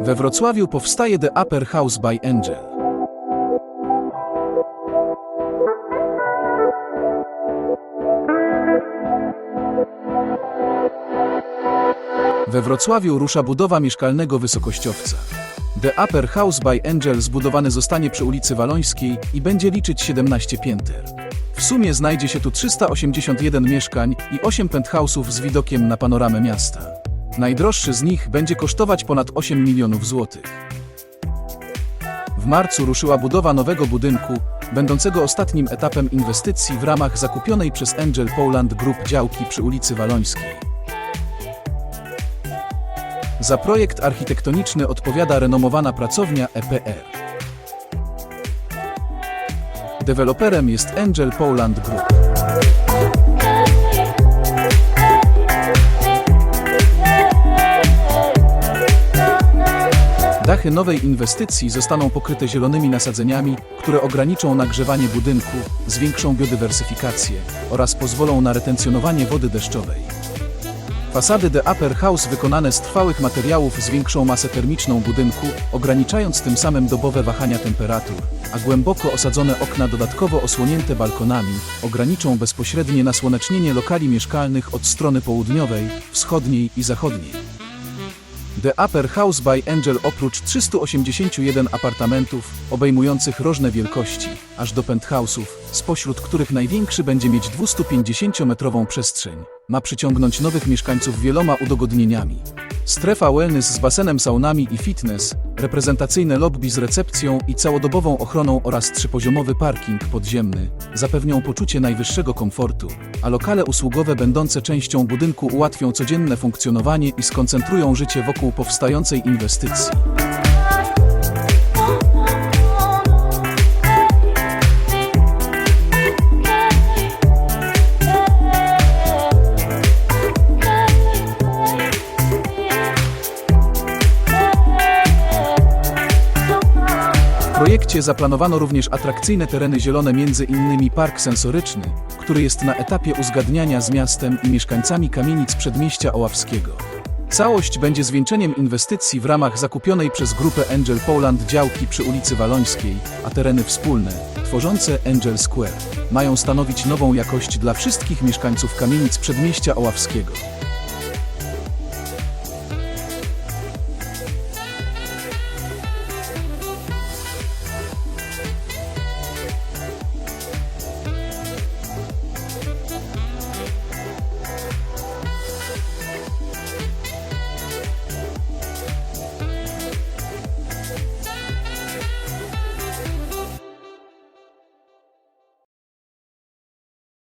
We Wrocławiu powstaje The Upper House by Angel. We Wrocławiu rusza budowa mieszkalnego wysokościowca. The Upper House by Angel zbudowany zostanie przy ulicy Walońskiej i będzie liczyć 17 pięter. W sumie znajdzie się tu 381 mieszkań i 8 penthouse'ów z widokiem na panoramę miasta. Najdroższy z nich będzie kosztować ponad 8 milionów złotych. W marcu ruszyła budowa nowego budynku, będącego ostatnim etapem inwestycji w ramach zakupionej przez Angel Poland Group działki przy ulicy Walońskiej. Za projekt architektoniczny odpowiada renomowana pracownia EPR. Deweloperem jest Angel Poland Group. Nowej inwestycji zostaną pokryte zielonymi nasadzeniami, które ograniczą nagrzewanie budynku, zwiększą biodywersyfikację oraz pozwolą na retencjonowanie wody deszczowej. Fasady The Upper House wykonane z trwałych materiałów zwiększą masę termiczną budynku, ograniczając tym samym dobowe wahania temperatur, a głęboko osadzone okna dodatkowo osłonięte balkonami ograniczą bezpośrednie nasłonecznienie lokali mieszkalnych od strony południowej, wschodniej i zachodniej. The Upper House by Angel oprócz 381 apartamentów, obejmujących różne wielkości, aż do penthouse'ów, spośród których największy będzie mieć 250-metrową przestrzeń, ma przyciągnąć nowych mieszkańców wieloma udogodnieniami. Strefa wellness z basenem saunami i fitness, reprezentacyjne lobby z recepcją i całodobową ochroną oraz trzypoziomowy parking podziemny zapewnią poczucie najwyższego komfortu, a lokale usługowe będące częścią budynku ułatwią codzienne funkcjonowanie i skoncentrują życie wokół powstającej inwestycji. Projekcie zaplanowano również atrakcyjne tereny zielone, innymi park sensoryczny, który jest na etapie uzgadniania z miastem i mieszkańcami kamienic przedmieścia Oławskiego. Całość będzie zwieńczeniem inwestycji w ramach zakupionej przez grupę Angel Poland działki przy ulicy Walońskiej, a tereny wspólne, tworzące Angel Square, mają stanowić nową jakość dla wszystkich mieszkańców kamienic przedmieścia Oławskiego.